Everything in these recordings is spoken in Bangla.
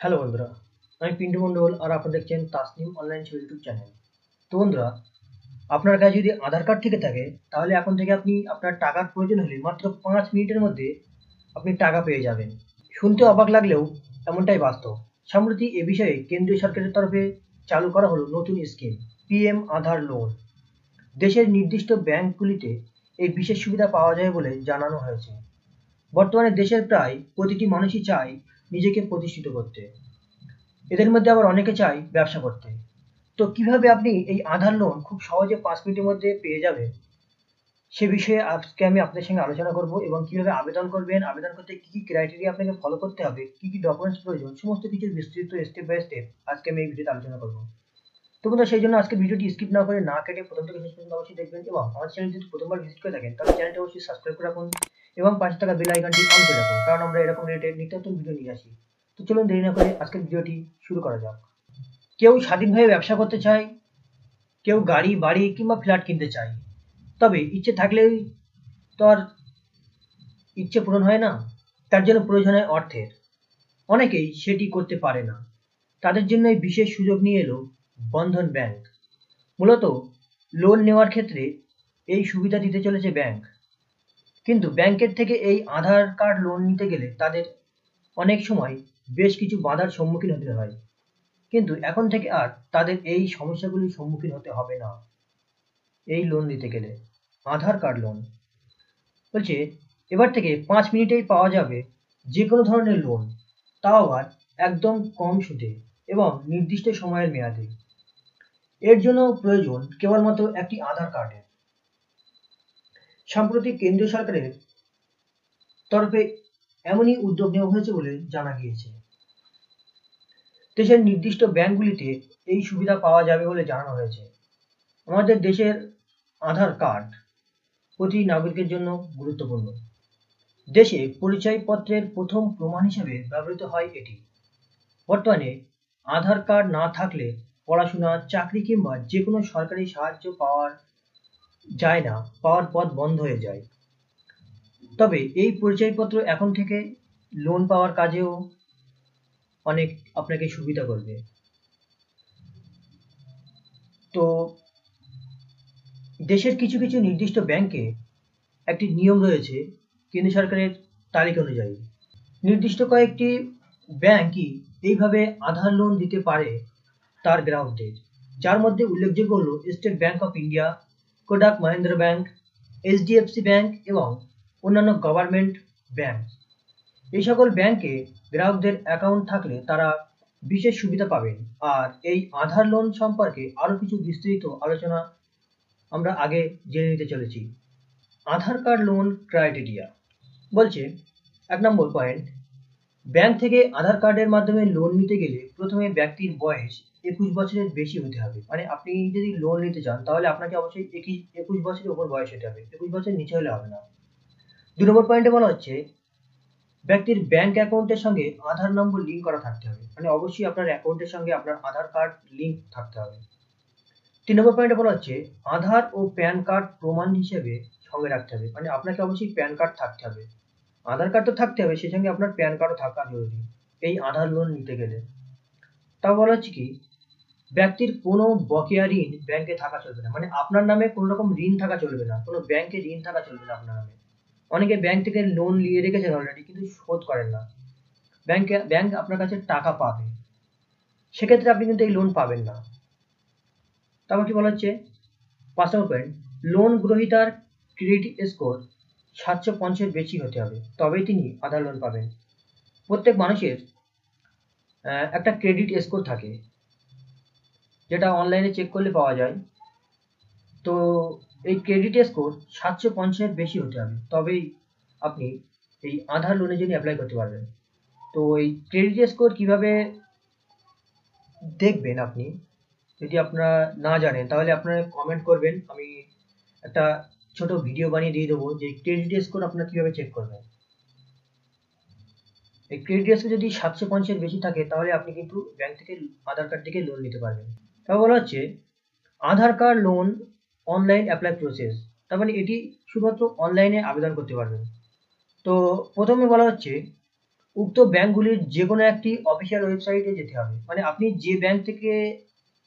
হ্যালো বন্ধুরা, আমি পিন্টু মণ্ডল আর আপনারা দেখছেন তাসনিম অনলাইন শিক্ষা ইউটিউব চ্যানেল তো বন্ধুরা, আপনার কাছে যদি আধার কার্ড থেকে থাকে, তাহলে এখন থেকে আপনি আপনার টাকার প্রয়োজন হলে মাত্র পাঁচ মিনিটের মধ্যে আপনি টাকা পেয়ে যাবেন। শুনতে অবাক লাগলেও এমনটাই বাস্তব। সম্প্রতি এ বিষয়ে কেন্দ্রীয় সরকারের তরফে চালু করা হলো নতুন স্কিম পিএম আধার লোন দেশের নির্দিষ্ট ব্যাংকগুলিতে এই বিশেষ সুবিধা পাওয়া যায় বলে জানানো হয়েছে। বর্তমানে দেশের প্রায় প্রতিটি মানুষই চায় নিজেকে প্রতিষ্ঠিত করতে। এদের মধ্যে আবার অনেকে চায় ব্যবসা করতে। তো কীভাবে আপনি এই আধার লোন খুব সহজে পাঁচ মিনিটের মধ্যে পেয়ে যাবেন? সে বিষয়ে আজকে আমি আপনার সঙ্গে আলোচনা করব এবং কীভাবে আবেদন করবেন, আবেদন করতে কি কি ক্রাইটেরিয়া আপনাকে ফলো করতে হবে, কি কি ডকুমেন্টস প্রয়োজন, সমস্ত কিছু বিস্তৃত স্টেপ বাই স্টেপ আজকে আমি এই ভিডিওতে আলোচনা করব। তো বন্ধুরা, সেই জন্য আজকে ভিডিওটি স্কিপ না করে না কেটে প্রথম থেকে শেষ পর্যন্ত অবশ্যই দেখবেন এবং আমার চ্যানেল যদি প্রথমবার ভিজিট করে থাকেন, তাহলে চ্যানেলটি অবশ্যই সাবস্ক্রাইব করে রাখুন। এবং পাঁচ টাকা বেল আইকনটি অন করে রাখুন। কারণ আমরা এরকম রিলেটেড নিত্য নতুন ভিডিও নিয়ে আসি। তো চলুন দেরি না করে আজকের ভিডিওটি শুরু করা যাক। কেউ স্বাধীনভাবে ব্যবসা করতে চায়, কেউ গাড়ি, বাড়ি কিংবা ফ্ল্যাট কিনতে চায়। তবে ইচ্ছে থাকলেই তো আর ইচ্ছে পূরণ হয় না। তার জন্য প্রয়োজন হয় অর্থের। অনেকেই সেটি করতে পারে না। তাদের জন্য এই বিশেষ সুযোগ নিয়ে এলো বন্ধন ব্যাংক। মূলত লোন নেওয়ার ক্ষেত্রে এই সুবিধা দিতে চলেছে ব্যাংক। কিন্তু ব্যাংকের থেকে এই আধার কার্ড লোন নিতে গেলে তাদের অনেক সময় বেশ কিছু বাধার সম্মুখীন হতে হয়। কিন্তু এখন থেকে আর তাদের এই সমস্যাগুলির সম্মুখীন হতে হবে না। এই লোন দিতে গেলে, আধার কার্ড লোন বলছে, এবার থেকে পাঁচ মিনিটেই পাওয়া যাবে যে কোনো ধরনের লোন তাও আবার একদম কম সুদে এবং নির্দিষ্ট সময়ের মেয়াদে। এর জন্য প্রয়োজন কেবলমাত্র একটি আধার কার্ডের। সম্প্রতি কেন্দ্রীয় সরকারের তরফে এমনই উদ্যোগ নেওয়া হয়েছে বলে জানা গিয়েছে। দেশের নির্দিষ্ট ব্যাংকগুলিতে এই সুবিধা পাওয়া যাবে বলে জানানো হয়েছে। আমাদের দেশের আধার কার্ড প্রতি নাগরিকের জন্য গুরুত্বপূর্ণ। দেশে পরিচয়পত্রের প্রথম প্রমাণ হিসেবে ব্যবহৃত হয় এটি। বর্তমানে আধার কার্ড না থাকলে পড়াশোনা, চাকরি কিংবা যে কোনো সরকারি সাহায্য পাওয়ার যায় না, পাওয়ার পথ বন্ধ হয়ে যায়। তবে এই পরিচয়পত্র এখন থেকে লোন পাওয়ার কাজেও অনেক আপনাকে সুবিধা করবে। তো দেশের কিছু কিছু নির্দিষ্ট ব্যাংকে একটি নিয়ম রয়েছে কেন্দ্র সরকারের তালিকা অনুযায়ী। নির্দিষ্ট কয়েকটি ব্যাংকই এইভাবে আধার লোন দিতে পারে তার গ্রাহকদের যার মধ্যে উল্লেখযোগ্য হল State Bank of India Kotak Mahindra bank HDFC bank এবং অন্যান্য গভর্নমেন্ট ব্যাংক এই সকল ব্যাংকে গ্রাহকদের অ্যাকাউন্ট থাকলে তারা বিশেষ সুবিধা পাবেন। আর এই আধার লোন সম্পর্কে আরও কিছু বিস্তৃত আলোচনা আমরা আগে জেনে নিতে চলেছি। আধার কার্ড লোন ক্রাইটেরিয়া বলছে, এক নম্বর পয়েন্ট ব্যাংক থেকে আধার কার্ডের মাধ্যমে লোন নিতে গেলে প্রথমে ব্যক্তির বয়স একুশ বছরের বেশি হতে হবে। মানে আপনি যদি লোন নিতে চান, তাহলে আপনাকে অবশ্যই একুশ বছরের উপর বয়স হতে হবে। একুশ বছরের নিচে হলে হবে না। দু নম্বর পয়েন্টে বলা হচ্ছে, ব্যক্তির ব্যাংক অ্যাকাউন্টের সঙ্গে আধার নম্বর লিঙ্ক করা থাকতে হবে। মানে অবশ্যই আপনার অ্যাকাউন্টের সঙ্গে আপনার আধার কার্ড লিঙ্ক থাকতে হবে। তিন নম্বর পয়েন্টে বলা হচ্ছে, আধার ও প্যান কার্ড প্রমাণ হিসেবে সঙ্গে রাখতে হবে। মানে আপনাকে অবশ্যই প্যান কার্ড থাকতে হবে। আধার কার্ড তো থাকতে হবে সেই সঙ্গে আপনার প্যান কার্ডও থাকা জরুরি, এই আধার লোন নিতে গেলে। তাও বলা হচ্ছে কি ব্যক্তির কোনো বকেয়া ঋণ ব্যাংকে থাকা চলবে না। মানে আপনার নামে কোনো রকম ঋণ থাকা চলবে না। কোনো ব্যাংকে ঋণ থাকা চলবে না আপনার নামে। অনেকে ব্যাংক থেকে লোন নিয়ে রেখেছেন অলরেডি কিন্তু শোধ করেন না। ব্যাংকে, ব্যাংক আপনার কাছে টাকা পাবে। সেক্ষেত্রে আপনি কিন্তু এই লোন পাবেন না। তারপর কি বলা হচ্ছে? পাঁচ নম্বর পয়েন্ট লোন গ্রহীতার ক্রেডিট স্কোর সাতশো পঞ্চাশের বেশি হতে হবে। তবেই তিনি আধার লোন পাবেন। প্রত্যেক মানুষের একটা ক্রেডিট স্কোর থাকে। যেটা অনলাইনে চেক করলে পাওয়া যায়। তো এই ক্রেডিট স্কোর সাতশো পঞ্চাশের বেশি হতে হবে। তবেই আপনি এই আধার লোনের জন্য অ্যাপ্লাই করতে পারবেন। তো এই ক্রেডিট স্কোর কীভাবে দেখবেন আপনি, যদি আপনারা না জানেন, তাহলে আপনারা কমেন্ট করবেন। আমি একটা ছোট ভিডিও বানিয়ে দিয়ে দেবো যে ক্রেডিট স্কোর আপনারা কীভাবে চেক করবেন। এই ক্রেডিট স্কোর যদি সাতশো পঞ্চাশের বেশি থাকে, তাহলে আপনি কিন্তু ব্যাংক থেকে আধার কার্ড থেকে লোন নিতে পারবেন। তারপর বলা হচ্ছে Aadhaar card loan online apply process তার মানে এটি শুধুমাত্র অনলাইনে আবেদন করতে পারবেন। তো প্রথমে বলা হচ্ছে উক্ত ব্যাংকগুলির যে কোনো একটি অফিসিয়াল ওয়েবসাইটে যেতে হবে। মানে আপনি যে ব্যাংক থেকে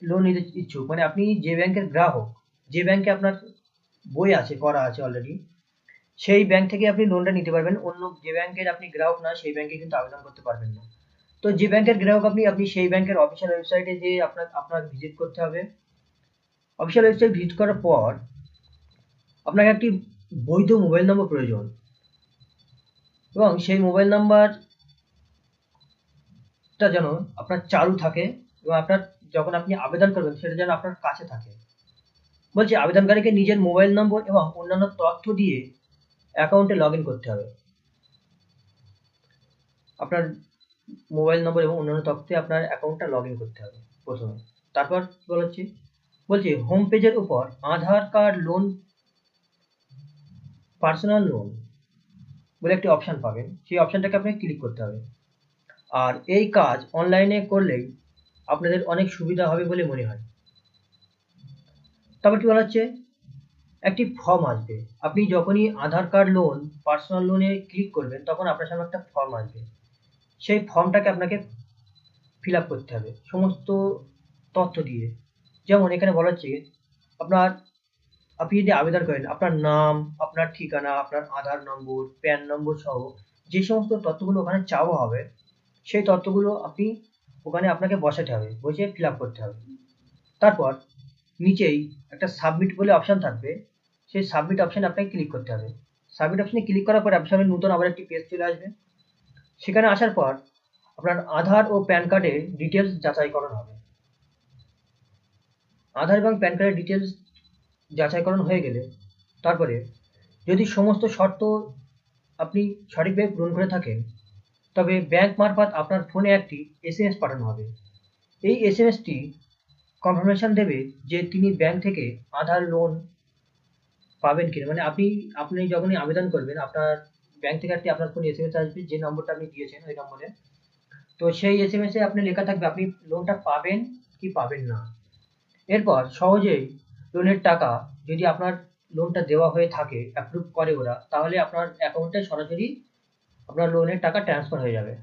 লোন নিতে ইচ্ছুক মানে আপনি যে ব্যাংকের গ্রাহক, যে ব্যাংকে আপনার বই আছে করা আছে অলরেডি সেই ব্যাংক থেকে আপনি লোনটা নিতে পারবেন। অন্য যে ব্যাংকের আপনি গ্রাহক না, সেই ব্যাংকে কিন্তু আবেদন করতে পারবেন না। তো যে ব্যাংকের গ্রাহক আপনি আপনি সেই ব্যাংকের অফিসিয়াল ওয়েবসাইটে যে আপনার আপনার ভিজিট করতে হবে। অফিসিয়াল ওয়েবসাইট ভিজিট করার পর আপনাকে একটি বৈধ মোবাইল নম্বর প্রয়োজন। এবং সেই মোবাইল নাম্বারটা যেন আপনার চালু থাকে এবং আপনার যখন আপনি আবেদন করবেন, সেটা যেন আপনার কাছে থাকে। বলছি, আবেদনকারীকে নিজের মোবাইল নম্বর এবং অন্যান্য তথ্য দিয়ে অ্যাকাউন্টে লগ করতে হবে। আপনার মোবাইল নম্বর এবং অন্যান্য তথ্যে আপনার অ্যাকাউন্টটা লগ করতে হবে প্রথমে। তারপর বলছি বলছি হোম পেজের উপর Aadhaar card loan personal loan বলে একটি অপশান পাবেন। সেই অপশানটাকে আপনাকে ক্লিক করতে হবে। আর এই কাজ অনলাইনে করলেই আপনাদের অনেক সুবিধা হবে বলে মনে হয়। তারপর কি বলা হচ্ছে? একটি ফর্ম আসবে। আপনি যখনই আধার কার্ড লোন পার্সোনাল লোনে ক্লিক করবেন, তখন আপনার সামনে একটা ফর্ম আসবে। সেই ফর্মটাকে আপনাকে ফিল করতে হবে সমস্ত তথ্য দিয়ে। যেমন এখানে বলা হচ্ছে, আপনার, আপনি যদি আবেদন করেন, আপনার নাম, আপনার ঠিকানা, আপনার আধার নম্বর প্যান নম্বর সহ যে সমস্ত তথ্যগুলো ওখানে চাওয়া হবে, সেই তথ্যগুলো আপনি ওখানে আপনাকে বসাতে হবে, বসে ফিল করতে হবে। তারপর নিচেই একটা সাবমিট বলে অপশান থাকবে, সেই সাবমিট অপশানে আপনাকে ক্লিক করতে হবে। সাবমিট অপশানে ক্লিক করার পরে আপনার নতুন আবার একটি পেজ চলে আসবে। সেখানে আসার পর আপনার আধার ও প্যান কার্ডের ডিটেলস যাচাইকরণ হবে। আধার এবং প্যান কার্ডের ডিটেলস যাচাইকরণ হয়ে গেলে তারপরে যদি সমস্ত শর্ত আপনি সঠিকভাবে পূরণ করে থাকেন, তবে ব্যাংক মারফত আপনার ফোনে একটি এস এম এস পাঠানো হবে। এই এস এম এসটি কনফার্মেশন দেবে যে তিনি ব্যাংক থেকে আধার লোন পাবেন কিনা। মানে আপনি আপনি যখনই আবেদন করবেন, আপনার ব্যাংক থেকে একটি আপনার ফোনে এস এম আসবে, যে নম্বরটা আপনি দিয়েছেন ওই নম্বরে। তো সেই এস এম এসে আপনি লেখা থাকবে, আপনি লোনটা পাবেন কি পাবেন না। এরপর সহজেই লোনের টাকা যদি আপনার লোনটা দেওয়া হয়ে থাকে অ্যাপ্রুভ করে ওরা, তাহলে আপনার অ্যাকাউন্টে সরাসরি আপনার লোনের টাকা ট্রান্সফার হয়ে যাবে।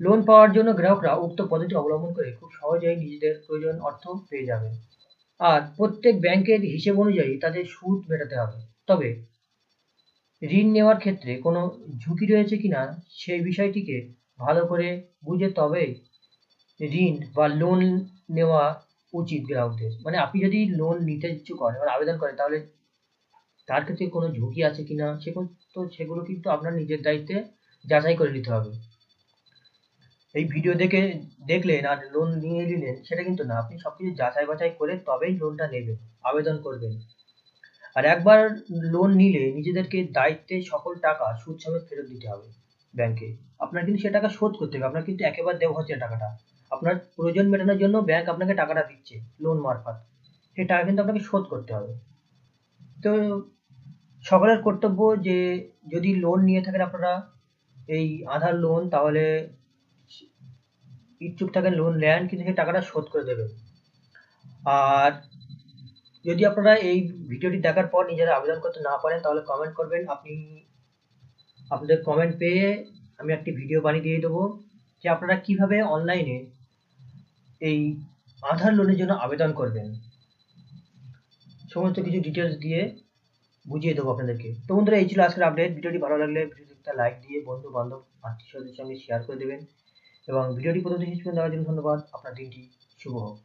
লোন পাওয়ার জন্য গ্রাহকরা উক্ত পদ্ধতি অবলম্বন করে খুব সহজেই নিজেদের প্রয়োজন অর্থ পেয়ে যাবে আর প্রত্যেক ব্যাংকের হিসেব অনুযায়ী তাদের সুদ মেটাতে হবে। তবে ঋণ নেওয়ার ক্ষেত্রে কোনো ঝুঁকি রয়েছে কিনা সেই বিষয়টিকে ভালো করে বুঝে তবেই ঋণ বা লোন নেওয়া উচিত গ্রাহকদের। মানে আপনি যদি লোন নিতে ইচ্ছুক করেন এবার আবেদন করেন, তাহলে তার ক্ষেত্রে কোনো ঝুঁকি আছে কিনা সেগুলো তো সেগুলো কিন্তু আপনার নিজের দায়িত্বে যাচাই করে নিতে হবে। এই ভিডিও দেখে, দেখলেন আর লোন নিয়ে নিলেন, সেটা কিন্তু না। আপনি সব কিছু যাচাই বাছাই করে তবেই লোনটা নেবেন, আবেদন করবেন। আর একবার লোন নিলে নিজেদেরকে দায়িত্বে সকল টাকা সুদ সমেত ফেরত দিতে হবে ব্যাংকে আপনার কিন্তু সে টাকা শোধ করতে হবে, আপনার কিন্তু একেবারে দেওয়া হচ্ছে টাকাটা। আপনার প্রয়োজন মেটানোর জন্য ব্যাংক আপনাকে টাকাটা দিচ্ছে লোন মারফত। সেই টাকা কিন্তু আপনাকে শোধ করতে হবে। তো সকলের কর্তব্য যে যদি লোন নিয়ে থাকেন আপনারা, এই আধার লোন তাহলে ইচ্ছুক থাকেন লোন নেন, কিন্তু সেই টাকাটা শোধ করে দেবেন। আর যদি আপনারা এই ভিডিওটি দেখার পর নিজেরা আবেদন করতে না পারেন, তাহলে কমেন্ট করবেন। আপনি আপনাদের কমেন্ট পেয়ে আমি একটি ভিডিও বানিয়ে দিয়ে দেবো, যে আপনারা কীভাবে অনলাইনে এই আধার লোনের জন্য আবেদন করবেন। সমস্ত কিছু ডিটেলস দিয়ে বুঝিয়ে দেবো আপনাদেরকে। তো বন্ধুরা, এই ছিল আজকের আপডেট ভিডিওটি ভালো লাগলে ভিডিওটি একটা লাইক দিয়ে বন্ধু বান্ধব আত্মীয় সঙ্গে শেয়ার করে দেবেন। এবং ভিডিওটি প্রথম থেকে দেখার জন্য ধন্যবাদ। আপনার দিনটি শুভ হোক।